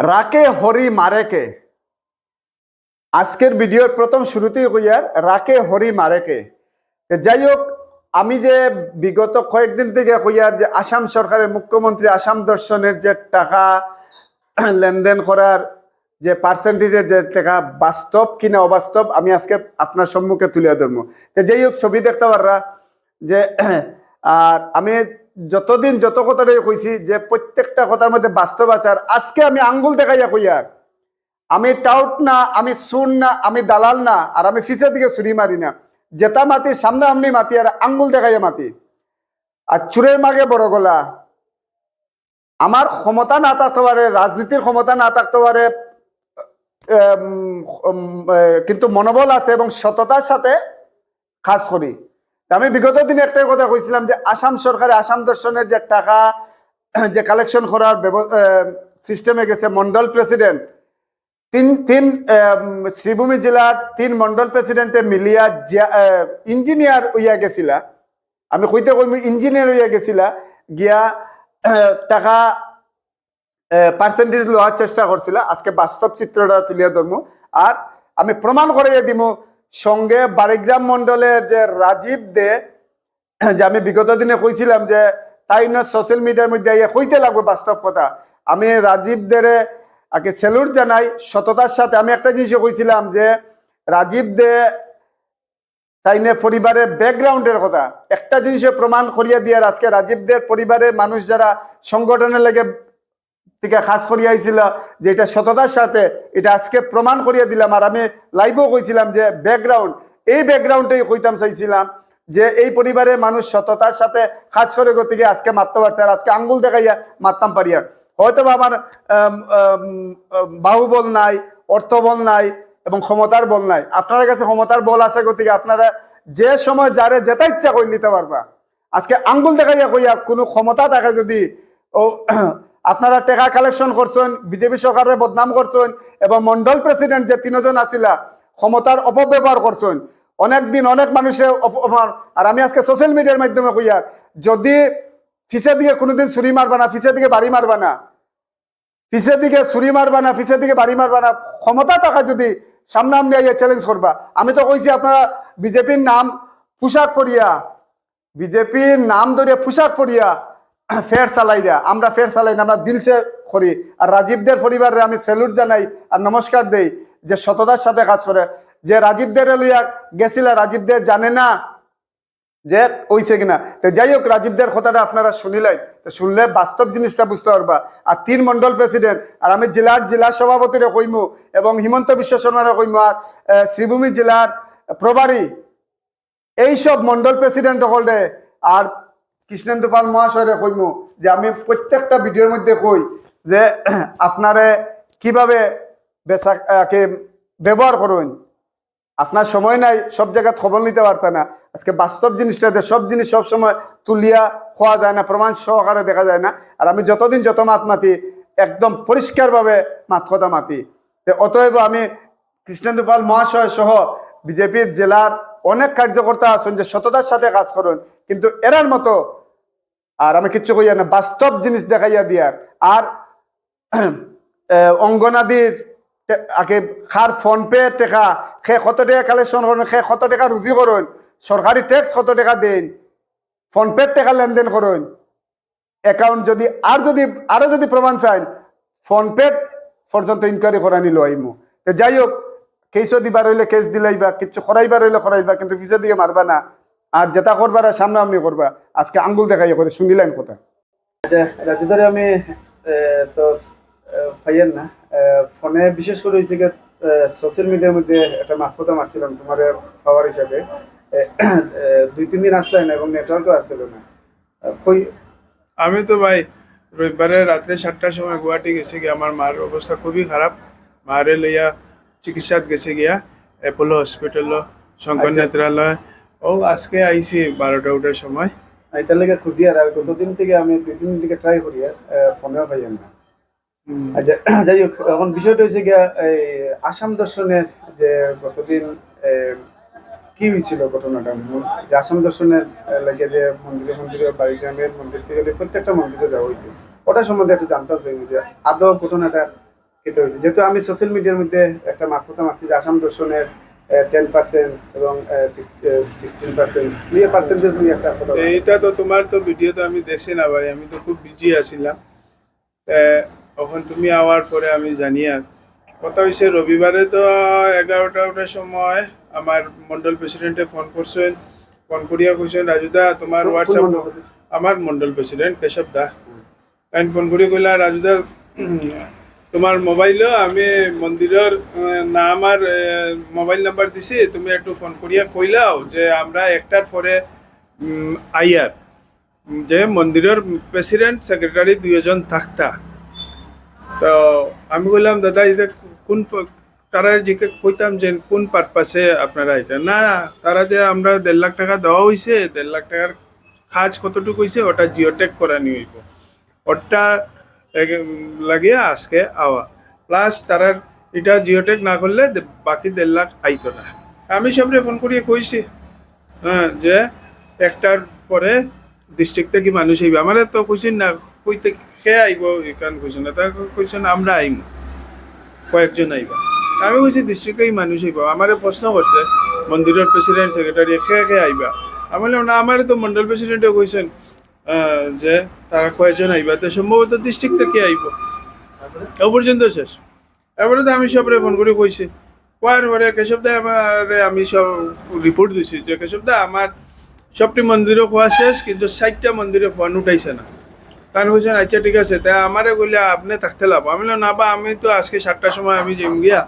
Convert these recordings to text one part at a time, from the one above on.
রাকে হরি মারেকে আজকের ভিডিওর প্রথম শুরুতেই কইয়ার রাকে হরি মারেকে যাই হোক, আমি যে বিগত কয়েকদিন থেকে কইয়ার যে আসাম সরকারের মুখ্যমন্ত্রী আসাম দর্শনের যে টাকা লেনদেন করার যে পার্সেন্টেজের যে টাকা বাস্তব কিনা অবাস্তব, আমি আজকে আপনার সম্মুখে তুলে ধরবো। যাই হোক, ছবি দেখতে পাররা যে, আর আমি যতদিন যত কথাটাই কইছি, যে প্রত্যেকটা কথার মধ্যে বাস্তব আছে, আর আজকে আমি আঙ্গুল দেখাইয়া কইয়ার আমি টাউট না, আমি সুন না, আমি দালাল না, আর আমি ফিসের দিকে ছুরি মারি না, যেটা মাতি সামনে আমনি মাতি আর আঙ্গুল দেখাইয়া মাতি আর চুরের মাগে বড় গলা। আমার ক্ষমতা না থাকতে পারে, রাজনীতির ক্ষমতা না থাকতে পারে কিন্তু মনোবল আছে এবং সততার সাথে কাজ করি। আমি বিগত দিনে একটাই কথা কইছিলাম যে আসাম সরকারে আসাম দর্শনের যে টাকা, যে কালেকশন করার সিস্টেমে গেছে মন্ডল প্রেসিডেন্ট তিন তিন শ্রীভূমি জেলার তিন মন্ডল প্রেসিডেন্টে মিলিয়া ইঞ্জিনিয়ার হইয়া গেছিলা। আমি কইতে কইমি ইঞ্জিনিয়ার হইয়া গেছিলা, গিয়া টাকা পার্সেন্টেজ লওয়ার চেষ্টা করছিল। আজকে বাস্তব চিত্রটা তুলিয়া ধরবো আর আমি প্রমাণ করাইয়া দিব সঙ্গে বারিগ্রাম মন্ডলের যে রাজীব দে, যে আমি বিগত দিনে কইছিলাম যে তাই না সোশ্যাল মিডিয়ার মধ্যে আইয়া কইতে লাগবে বাস্তব কথা। আমি রাজীব দেরে আগে সেলুট জানাই, সততার সাথে আমি একটা জিনিসও কইছিলাম যে রাজীব দে তাইনে পরিবারের ব্যাকগ্রাউন্ডের কথা। একটা জিনিসে প্রমাণ করিয়া দিয়ার আজকে রাজীবদের পরিবারের মানুষ যারা সংগঠনের লেগে থেকে খাস করিয়া আইছিল যে এটা সততার সাথে এটা আজকে প্রমাণ করিয়া দিলাম। আর আমি লাইভও কইছিলাম যে ব্যাকগ্রাউন্ড এই ব্যাকগ্রাউন্ডটাই কইতাম চাইছিলাম যে এই পরিবারের মানুষ সততার সাথে খাস করে গতিকে আজকে মারতে পারছে আর আজকে আঙ্গুল দেখাইয়া মারতাম পারিয়া। হয়তো বা আমার আম, আম, আম, বাহুবল নাই অর্থবল নাই এবং ক্ষমতার বল নাই। আপনার কাছে ক্ষমতার বল আছে গতিকে আপনারা যে সময় যারে যেটা ইচ্ছা করে নিতে পারবা। আজকে আঙ্গুল দেখাইয়া কইয়া কোনো ক্ষমতা থাকে যদি ও আপনারা টাকা কালেকশন করছেন, বিজেপি সরকারের বদনাম করছেন এবং মন্ডল প্রেসিডেন্ট যে তিনজন আসিলা ক্ষমতার অপব্যবহার করছেন। অনেক দিন অনেক মানুষে আর আমি আজকে সোশ্যাল মিডিয়ার মাধ্যমে কইয়া, যদি ফিসের দিকে কোনোদিন ছুরি মারবা না দিকে বাড়ি মারবা না পিছের দিকে ছুরি মারবা না পিছের দিকে বাড়ি মারবা না, ক্ষমতা থাকা যদি সামনে আমনে আইয়া চ্যালেঞ্জ করবা। আমি তো কইছি আপনারা বিজেপির নাম পোশাক পরিয়া, বিজেপির নাম ধরে পোশাক পরিয়া ফের চালাইরা আমরা ফের চালাই না, আমরা দিলসে করি। আর রাজীবদের পরিবারে আমি স্যালুট জানাই আর নমস্কার দেই যে সততার সাথে কাজ করে। যে রাজীবদের লইয়া গেছিল, রাজীবদের জানে না যে হইছে কিনা। তো যাই হোক, রাজীবদের কথাটা আপনারা শুনিলেন। তো শুনলে বাস্তব জিনিসটা বুঝতে পারবা। আর তিন মন্ডল প্রেসিডেন্ট আর আমি জেলার জেলা সভাপতিরে কইমু এবং হিমন্ত বিশ্ব শর্মারে কইমু। আর শ্রীভূমি জেলার প্রভারী, এইসব মন্ডল প্রেসিডেন্ট হলে আর কৃষ্ণেন্দু পাল মহাশয়রে কইমু যে আমি প্রত্যেকটা ভিডিওর মধ্যে কই যে আপনারে কীভাবে বেচা কে ব্যবহার করুন আপনার সময় নাই, সব জায়গায় খবর নিতে পারত না আজকে বাস্তব জিনিসটাতে সব জিনিস সব সময় তুলিয়া খোয়া যায় না প্রমাণ সহকারে দেখা যায় না। আর আমি যতদিন যত মাত মাতি, একদম পরিষ্কারভাবে মাত কথা মাতি। অতএব আমি কৃষ্ণেন্দু পাল মহাশয় সহ বিজেপির জেলার অনেক কার্যকর্তা আছেন যে সততার সাথে কাজ করুন কিন্তু এরার মতো আর আমি কিচ্ছু কইয়া না, বাস্তব জিনিস দেখাইয়া দিয়ার আর অঙ্গনাদির আগে খার ফোন পে টেকা সে কত টাকা কালেকশন করুন সে কত টাকা রুজি করুন সরকারি ট্যাক্স কত টাকা দেন, ফোন পে টাকা লেনদেন করুন অ্যাকাউন্ট যদি, আর যদি, আরও যদি প্রমাণ চান ফোন পে পর্যন্ত ইনকোয়ারি করা নিল আইমু। যাই হোক কেসও দিবার হইলে কেস দিলাইবা কিচ্ছু করাইবার হইলে করাইবা, কিন্তু পিছে দিয়ে মারবা না। আর যেটা করবার সামনে আমনি করবা। আজকে আঙ্গুল দেখাই করে শুনিলেন কথা আচ্ছা রাজুদারে আমি তো পাইয়েন না। ফোনে বিশেষ করে হয়েছে সোশ্যাল মিডিয়ার মধ্যে একটা মাথা মারছিলাম তোমার পাওয়ার হিসাবে। দুই তিন দিন আসলে না এবং নেটওয়ার্কও আসছিল না। কই- আমি তো ভাই রবিবারে রাত্রে সাতটার সময় গুয়াহাটি গেছে গিয়া আমার মার অবস্থা খুবই খারাপ। মারে লইয়া চিকিৎসাত গেছে গিয়া অ্যাপোলো হসপিটাল শঙ্কর আচ্ছা। নেত্রালয় ও আজকে আইছি বারোটা উঠার সময়। আমি তার লেগে খুঁজি আর গতদিন থেকে আমি দুই তিন দিন ট্রাই করি আর ফোনেও পাইয়েন না। আচ্ছা যাই হোক এখন বিষয়টা হচ্ছে গিয়া এই আসাম দর্শনের যে গতদিন কি হয়েছিল ঘটনাটা? যে আসাম দর্শনের লাগে যে মন্দিরে মন্দিরে বাড়ি গ্রামের মন্দির থেকে প্রত্যেকটা মন্দিরে যাওয়া হয়েছে ওটা সম্বন্ধে একটু জানতে চাই যে আদৌ ঘটনাটা কেটে হয়েছে যেহেতু আমি সোশ্যাল মিডিয়ার মধ্যে একটা মাথা মারছি যে আসাম দর্শনের টেন পার্সেন্ট এবং সিক্সটিন পার্সেন্ট দুই পার্সেন্টেজ নিয়ে একটা এইটা তো তোমার তো ভিডিও তো আমি দেখছি না ভাই আমি তো খুব বিজি আছিলাম। তখন তুমি আওয়ার পরে আমি জানি আর। কথা হয়েছে রবিবারে তো এগারোটা ওটার সময় আমার মন্ডল প্রেসিডেন্টে ফোন করছেন। ফোন করিয়া কৈছেন রাজুদা তোমার হোয়াটসঅ্যাপ আমার মন্ডল প্রেসিডেন্ট কেশব দা। আমি ফোন করে কইলা রাজুদা তোমার মোবাইলও আমি মন্দিরের নাম আর মোবাইল নাম্বার দিছি, তুমি একটু ফোন করিয়া কইলাও যে আমরা একটার পরে আইয়ার, যে মন্দিরের প্রেসিডেন্ট সেক্রেটারি দুইজন থাকতা। তো আমি বললাম দাদা যে কোন তারা জিকে কইতাম যে কোন পারপাসে আপনারা এটা না তারা যে আমরা দেড় লাখ টাকা দেওয়া হয়েছে দেড় লাখ টাকার কাজ কতটুকু হয়েছে ওটা জিওটেক করা নিয়ে হইব। ওটা লাগিয়ে আজকে আওয়া। প্লাস তারা এটা জিওটেক না করলে বাকি দেড় লাখ আইতো না। আমি সবরে ফোন করিয়ে কইছি হ্যাঁ যে একটার পরে ডিস্ট্রিক্ট থেকে মানুষ আইবে? আমার তো কইছেন না, কইতে কে আইব? এখান কইছেন না। তা কইছেন আমরা আইম। কয়েকজন আইবা। আমি কইছি ডিস্ট্রিক্টেই মানুষ আইব। আমারে প্রশ্ন করছে, মন্দিরের প্রেসিডেন্ট সেক্রেটারি কে কে আইবা? আমি না, আমার তো মন্ডল প্রেসিডেন্টে কইছেন। যে তারা কয়েকজন আইবা? তো সম্ভবত ডিস্ট্রিক্ট থেকে আইব? ও পর্যন্ত শেষ। এবারে তো আমি সবরে ফোন করে কইছি। কোয়ার পরে কেশব দা আমার আমি সব রিপোর্ট দিছি যে কেশব দা আমার সবটি মন্দিরও খোয়া শেষ, কিন্তু ষাটটা মন্দিরে ফোন উঠাইছে না। কারণ বলছেন আচ্ছা ঠিক আছে। তা আমারে বললে আপনি থাকতে লাভ। আমি না বা, আমি তো আজকে সাতটার সময় আমি যাইম গিয়া।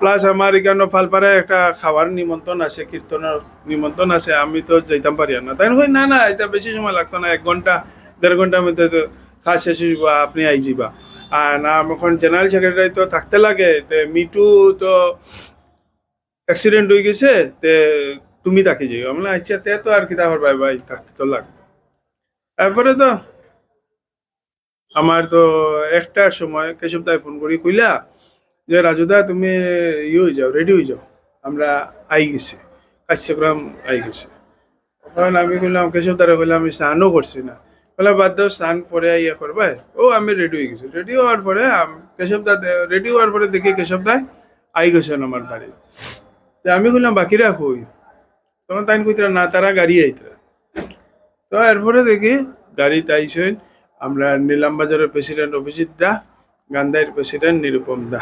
প্লাস আমার এখানে ফালপাড়ায় একটা খাবার নিমন্ত্রণ আছে, কীর্তনের নিমন্ত্রণ আছে, আমি তো যাইতাম পারি না। তাই কই, না না, এটা বেশি সময় লাগতো না, এক ঘণ্টা, দেড় ঘণ্টার মধ্যে তো কাজ শেষ হইব আপনি আই যাবা আর না এখন জেনারেল সেক্রেটারি তো থাকতে লাগে, তে মিটু তো অ্যাক্সিডেন্ট হয়ে গেছে, তে তুমি তাকে যাই আমি আচ্ছা তে তো আর কি তারপর ভাই ভাই থাকতে তো লাগবে। তারপরে তো আমার তো একটার সময় কেশব দায় ফোন করি, কইলা যে রাজুদা, তুমি ইয়ে হয়ে যাও রেডি হয়ে যাও। আমরা আই গেছি কাশ্যগ্রাম আই গেছি। তখন আমি কইলাম কেশব দ্বারা বললাম, আমি স্নানও করছি না। বলে বাদ দাও, স্নান পরে ইয়ে করবে। ও, আমি রেডি হয়ে গেছি। রেডি হওয়ার পরে কেশব দা রেডি হওয়ার পরে দেখি কেশব দায় আই গেছেন আমার বাড়ি। তা আমি কইলাম বাকিরা কই? তখন তাই কইতরা না, তারা গাড়ি আইতরা তো এরপরে দেখি গাড়িতে আইসেন আমরা নিলাম বাজারের প্রেসিডেন্ট অভিজিৎ দা, গান্ধাইয়ের প্রেসিডেন্ট নিরুপম দা।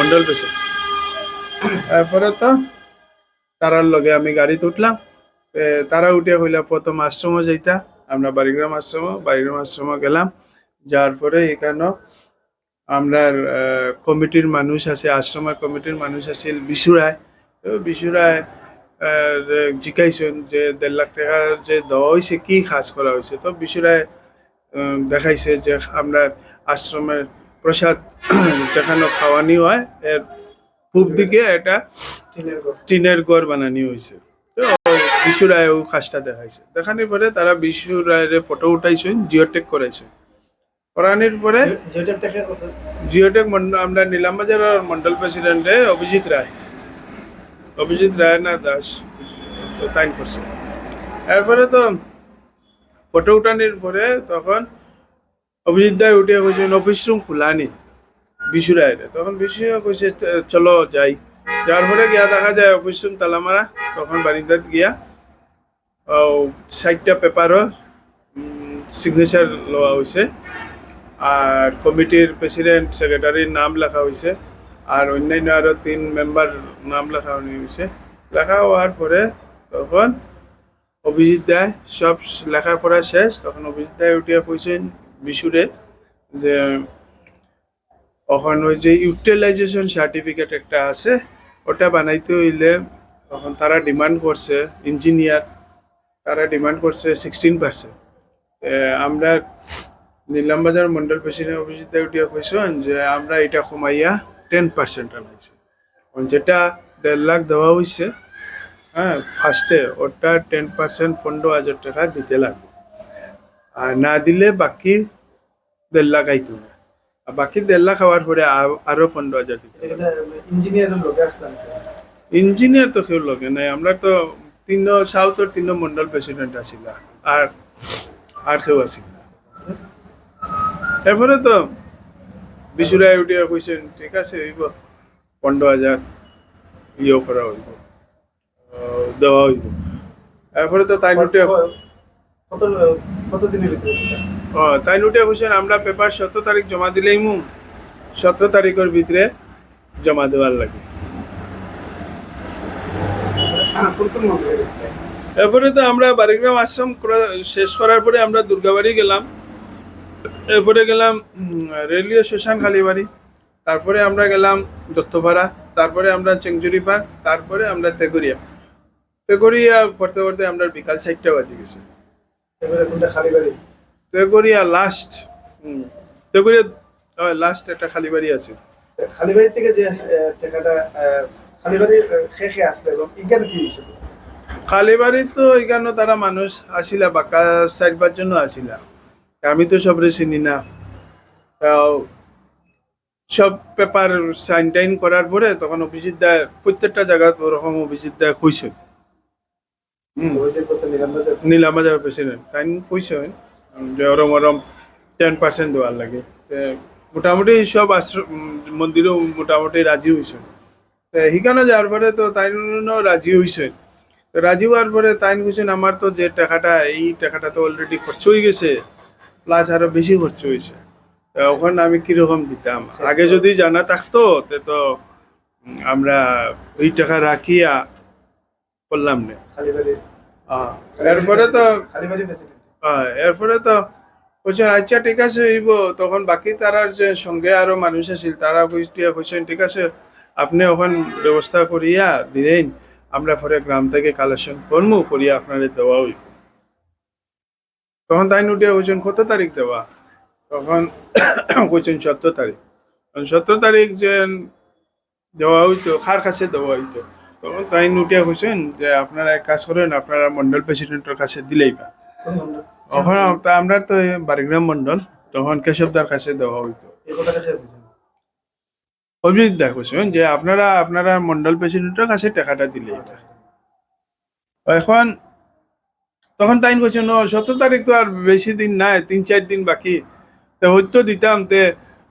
মন্ডল প্রেসিডেন্ট তারপরে তো তারার লগে আমি গাড়িতে উঠলাম। তারা উঠে হইলা প্রথম আশ্রম যাইতা আমরা বাড়িগ্রাম আশ্রম বাড়িগ্রাম আশ্রম গেলাম। যাওয়ার পরে এখানে আমরা কমিটির মানুষ আছে আশ্রমের কমিটির মানুষ আছিল বিশুরায়। তো বিশুরায় আহ, যে জিজ্ঞাইছেন যে দেড় লাখ টাকা যে দেওয়া হয়েছে কি কাজ করা হয়েছে তো বিশুরায় আহ, দেখাইছে যে আমরা আশ্রমের প্রসাদ যেখানে খাওয়ানি হয় এর পূব দিকে এটা টিনের ঘর। বানানি হয়েছে। বিশু রায় ও কাজটা দেখাইছে। দেখানোর পরে তারা বিশু রায়ের ফটো উঠাইছেন জিওটেক করাইছে করানোর পরে জিওটেক আমরা নিলামবাজার মন্ডল প্রেসিডেন্টে অভিজিৎ রায়। অভিজিৎ রায় না দাস তো তাই করছে। এরপরে তো ফটো উঠানোর পরে তখন অভিজিৎ দায় উঠে কইছেন অফিস রুম খোলা নি বিশু রায় তখন বিশু কইছে "চ- চলো যাই। যাওয়ার পরে গিয়া দেখা যায় অফিস রুম তালা মারা। তখন বারিন্দাত গিয়া ষাটটা পেপারও সিগনেচার লওয়া হয়েছে আর কমিটির প্রেসিডেন্ট সেক্রেটারির নাম লেখা হয়েছে আর অন্যান্য আরও তিন মেম্বার নাম লেখা হয়েছে লেখা হওয়ার পরে তখন অভিজিৎ দায় সব লেখাপড়া শেষ। তখন অভিজিৎ দায় উঠিয়া কইছেন বিশুরে যে তখন ওই যে ইউটিলাইজেশন সার্টিফিকেট একটা আছে, ওটা বানাইতে হইলে তখন তারা ডিমান্ড করছে ইঞ্জিনিয়ার তারা ডিমান্ড করছে সিক্সটিন পার্সেন্ট আমরা নীলামবাজার মন্ডল প্রেসিডেন্ট অভিজিৎ উঠিয়া কইছেন যে আমরা এটা কমাইয়া টেন পার্সেন্ট আনাইছি। যেটা দেড় লাখ দেওয়া হয়েছে হ্যাঁ ফার্স্টে ওটা টেন পার্সেন্ট পনেরো হাজার টাকা দিতে লাগবে। আর না দিলে বাকি দেড় লাখ আইতো। আর বাকি দেড় লাখ হওয়ার পরে আরও পনেরো হাজার দিতে ইঞ্জিনিয়ার তো কেউ লগে নাই। আমরা তো তিন সাউথের তিন মন্ডল প্রেসিডেন্ট আছিল। আর আর কেউ আছিল। এরপরে তো বিশুরায় উঠিয়া কইছেন ঠিক আছে হইব। পনেরো হাজার ইয়ে করা হইব। দেওয়া হইব। এরপরে তো তাই উঠে কত কত ভিতরে? ও তাই উঠে কইছেন আমরা পেপার সতেরো তারিখ জমা দিলেই মু। সতেরো তারিখের ভিতরে জমা দেওয়ার লাগে। এরপরে তো আমরা বারিগ্রাম আশ্রম শেষ করার পরে আমরা দুর্গাবাড়ি গেলাম। এরপরে গেলাম রেলওয়ে স্টেশন কালীবাড়ি। তারপরে আমরা গেলাম দত্তপাড়া তারপরে আমরা চেংচুরি পার্ক তারপরে আমরা তেগুরিয়া। তেগুরিয়া পড়তে পড়তে আমরা বিকাল চারটা বাজে গেছি। এবারে কোনটা খালি বাড়ি? তেগুরিয়া লাস্ট তেগুরিয়া লাস্ট একটা খালি বাড়ি আছে। খালি বাড়ি থেকে যে টাকাটা খালি বাড়ি খে আসলে এবং কি হয়েছিল তো এখানে তারা মানুষ আসিলা বাঁকা সাইড জন্য আসিলা। আমি তো সবরে চিনি না। সব পেপার সাইন টাইন করার পরে তখন অভিজিৎ দা প্রত্যেকটা জায়গা ওরকম অভিজিৎ দা কইছে নিরানব্বই নীলামাজার প্রেসিডেন্ট তাই কইছে যে ওরম ওরম টেন পার্সেন্ট দেওয়ার লাগে। মোটামুটি সব আশ্রম মন্দিরও মোটামুটি রাজি হয়েছে সেখানে যাওয়ার পরে তো তাই রাজি হয়েছে তো রাজি হওয়ার পরে তাই কইছেন আমার তো যে টাকাটা এই টাকাটা তো অলরেডি খরচ হয়ে গেছে। প্লাস আরও বেশি খরচ হয়েছে। ওখানে আমি কীরকম দিতাম? আগে যদি জানা থাকতো তে তো আমরা ওই টাকা রাখিয়া করলাম না। খালি এরপরে তো এরপরে তো বলছেন আচ্ছা ঠিক আছে, হইব। তখন বাকি তারার যে সঙ্গে আরও মানুষ আছিল, তারা বুঝিয়া কইছেন ঠিক আছে, আপনি ওখান ব্যবস্থা করিয়া দিলেন, আমরা পরে গ্রাম থেকে কালেকশন করব করিয়া আপনাদের দেওয়া হইব। তখন তাই উঠিয়া কইছেন কত তারিখ দেওয়া? তখন কইছেন সত্তর তারিখ। সত্তর তারিখ যে দেওয়া হইতো খার কাছে দেওয়া হইতো? তখন তাই উঠিয়া কইছেন যে আপনারা এক কাজ করেন আপনারা মন্ডল প্রেসিডেন্টের কাছে দিলেই বা। ওখানে তা আমরা তো বারিগ্রাম মন্ডল তখন কেশবদার কাছে দেওয়া হইতো। অভিজিৎ দা কইছেন যে আপনারা আপনারা মন্ডল প্রেসিডেন্টের কাছে টাকাটা দিলে এটা এখন তখন তাই কইছেন ও সতেরো তারিখ তো আর বেশি দিন নাই তিন চার দিন বাকি। তে হয়তো দিতাম তে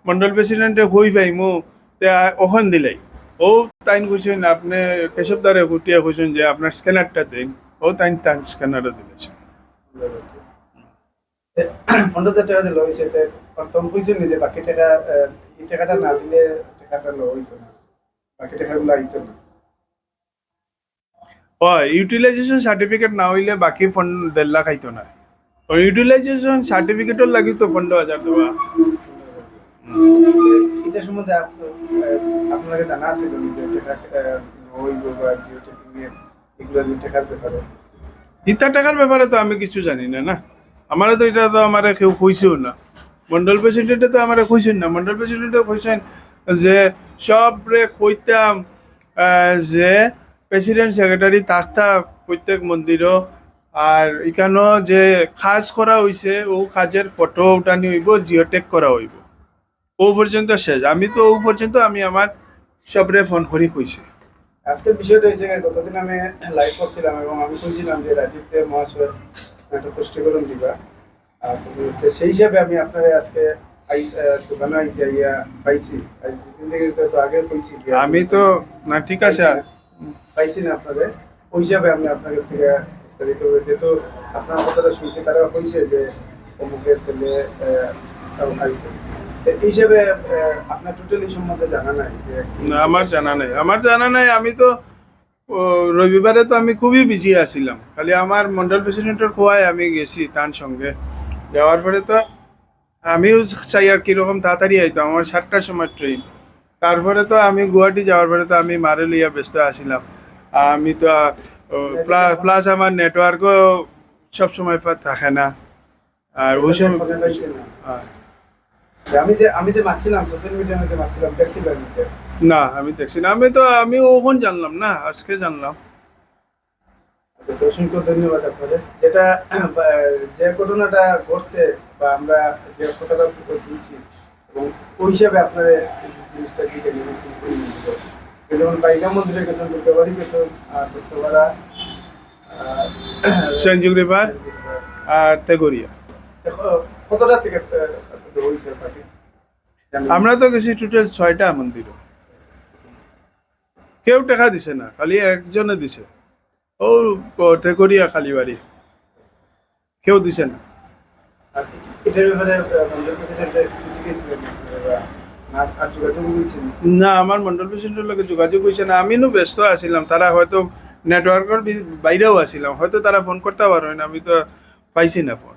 মন্ডল প্রেসিডেন্টে হই পাইমু তে ওখান দিলাই। ও তাইন কইছেন আপনি কেশবদারে গুটিয়া কইছেন যে আপনার স্ক্যানারটা দিন। ও তাইন তান স্ক্যানারও দিলেছেন পনেরো হাজার টাকা দিল হয়েছে তখন বুঝছেন যে বাকি টাকা আহ, এই টাকাটা না দিলে টাকাটা লো হইতো না। বাকি টাকাগুলো আইতো না। ও ইউটিলাইজেশন সার্টিফিকেট না হইলে বাকি ফন্ড দেড় লাখ আইতো না। ইউটিলাইজেশন সার্টিফিকেটর লাগি তো পনেরো হাজার দেওয়া। এটা সম্বন্ধে আপনাকে জানা আছে এগুলো টাকার ব্যাপারে? তো আমি কিছু জানি না না? আমারও তো এটা তো আমার কেউ কইছেও না। মন্ডল প্রেসিডেন্টে তো আমার কইছেন না। মন্ডল প্রেসিডেন্টে কইছেন যে সব রে কইতাম যে প্রেসিডেন্ট সেক্রেটারি থাকতা প্রত্যেক মন্দিরও, আর এখানেও যে কাজ করা হইছে, ও কাজের ফটো উঠানি হইব জিওটেক করা হইব। ও পর্যন্ত শেষ। আমি তো ও পর্যন্ত আমি আমার সবরে ফোন করি কইছি। আজকের বিষয়টা হয়েছে গতদিন আমি লাইভ করছিলাম এবং আমি কইছিলাম যে রাজীব দেব মহাশয় একটা পুষ্টিকরণ দিবা। আর সেই হিসাবে আমি আপনার আজকে দোকানে আইসি আইয়া পাইছি। তো আগে কইছি আমি তো না ঠিক আছে। পাইছি না। আপনাদের ওই হিসাবে আমি আপনার কাছ থেকে বিস্তারিত যেহেতু আপনার কথাটা শুনছি তারা কইছে যে অমুকের ছেলে এই হিসাবে আপনার টোটালি সম্বন্ধে জানা নাই না আমার জানা নাই। আমার জানা নাই আমি তো রবিবারে তো আমি খুবই বিজি আছিলাম। খালি আমার মন্ডল প্রেসিডেন্টের খোয়ায় আমি গেছি তার সঙ্গে। যাওয়ার পরে তো আমিও চাই আর কীরকম তাড়াতাড়ি আইতো আমার সাতটার সময় ট্রেন তারপরে তো আমি গুয়াহাটি যাওয়ার পরে তো আমি মারে লইয়া ব্যস্ত আছিলাম। আমি তো প্লাস আমার নেটওয়ার্কও সবসময় থাকে না। আর ওই সময়। আমি যে আমি যে মারছিলাম সোশ্যাল মিডিয়ার মধ্যে মারছিলাম দেখছিলাম। না আমি দেখছি না। আমি তো আমি ওখন জানলাম না আজকে জানলাম। আচ্ছা, অসংখ্য ধন্যবাদ আপনাদের। যেটা যে ঘটনাটা ঘটছে বা আমরা যে কথাটা তুলে তুলছি এবং ওই হিসাবে আপনারা জিনিসটা দিকে যেমন বাইকা মন্দিরে গেছেন দুর্গাবাড়ি গেছেন আর দত্তপাড়া সেঞ্জুক রিভার আর তেগরিয়া। দেখো কতটা থেকে হয়েছে আমরা তো গেছি টোটাল ছয়টা মন্দির। কেউ টাকা দিছে না খালি একজনে দিছে। ও ঠেকরিয়া খালি বাড়ি কেউ দিছে না। না আমার মন্ডল প্রেসিডেন্টের লোকে যোগাযোগ হয়েছে না। আমিও ব্যস্ত আছিলাম তারা হয়তো নেটওয়ার্কের বাইরেও আছিলাম। হয়তো তারা ফোন করতে পারবে না আমি তো পাইছি না ফোন